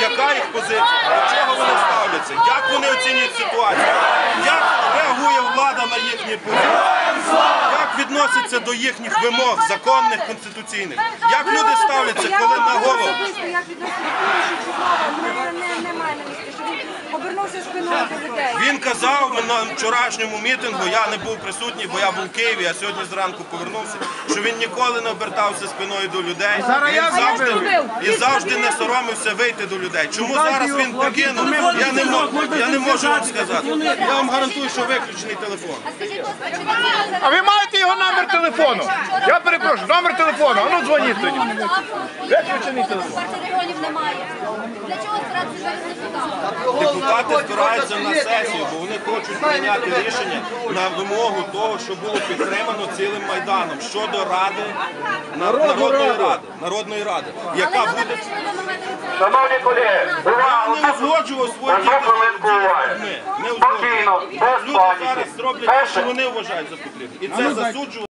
яка їх позиція, до чого вони ставляться, як вони оцінюють ситуацію, як реагує влада на їхні позиції, як відноситься до їхніх вимог, законних, конституційних, як люди ставляться, коли на голову. Він казав на вчорашньому мітингу, я не був присутній, бо я був в Києві, а сьогодні зранку повернувся, що він ніколи не обертався спиною до людей. Він завжди, і завжди не соромився вийти до людей. Чому зараз він покинув, я не можу, я не можу вам сказати. Я вам гарантую, що виключений телефон. А ви маєте його номер телефону? Я перепрошую, номер телефону. А ну дзвоніть тоді. Виключений телефон. Для чого? Депутати збираються на сесію, бо вони хочуть прийняти рішення на вимогу того, що було підтримано цілим майданом щодо ради народної ради, народної ради, яка Але буде. Шановні колеги, Я не узгоджував свої. Ми не узгоджував. Люди зараз зроблять те, що вони вважають за потрібне. І це засуджувати.